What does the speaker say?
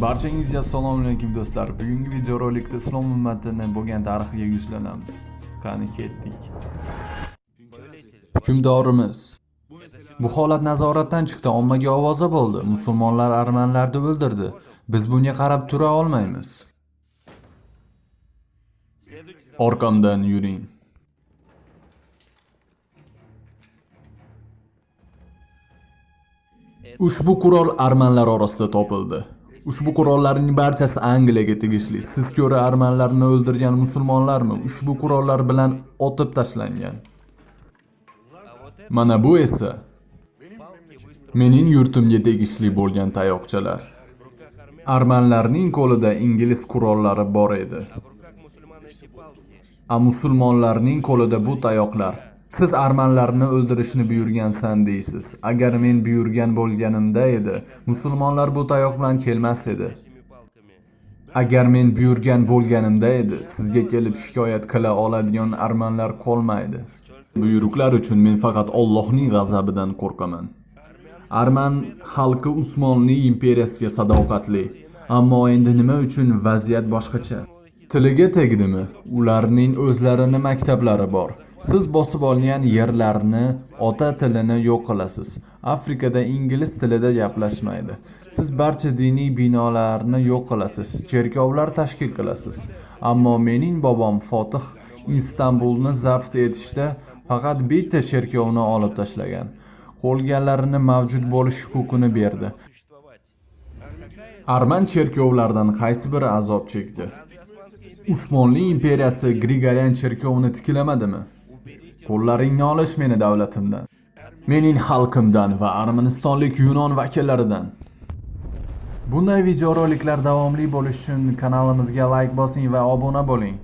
Barchangizga assalomu alaykum do'stlar. Bugungi videorolikda islom ummatining bo'lgan tarixiga yuzlanamiz. Qani ketdik. Hukmdorimiz Bu holat nazoratdan chiqdi, ommaga ovoza bo'ldi. Musulmonlar armanlarni o'ldirdi. Biz bunga qarab tura olmaymiz. Orqamdan yuring. Ushbu qurol armanlar orasida topildi. Ushbu qurollarning barchasi Angliyaga tegishli. Siz ko'ra armanlarni o'ldirgan musulmonlarmi ushbu qurollar bilan otib tashlangan? Mana bu esa mening yurtimga tegishli bo'lgan tayoqchalar. Armanlarning qo'lida ingliz qurollari bor edi. A musulmonlarning qo'lida bu tayoqlar. Siz armanlarni o'ldirishni buyurgansan deysiz. Agar men buyurgan bo'lganimda edi, musulmonlar bu tayoq bilan kelmas edi. Agar men buyurgan bo'lganimda edi, sizga kelib shikoyat qila oladigan armanlar qolmaydi. Buyruqlar uchun men faqat Allohning g'azabidan qo'rqaman. Arman xalqi Usmonli imperiyasiga sadoqatli. Ammo endi nima uchun vaziyat boshqacha? Tiliga tegdimi? Ularning o'zlarini maktablari bor. Siz bosib olgan yerlarni, ota tilini yo'q qilasiz. Afrikada ingliz tilida gaplashmaydi. Siz barcha diniy binolarni yo'q qilasiz, cherkovlar tashkil qilasiz. Ammo mening bobom Fotih Istanbulni zabt etishda faqat bitta cherkovni olib tashlagan. Qolganlarini mavjud bo'lish huquqini berdi. Arman cherkovlaridan qaysi biri azob chekdi? Usmonli imperiyasi Grigorian cherkovini tiklamadimi? Qo'llaringni olish meni davlatimdan. Mening xalqimdan va Armanistonlik Yunon vakillaridan. Bunday videoroliklar davomli bo'lishi uchun kanalimizga like bosing va obuna bo'ling.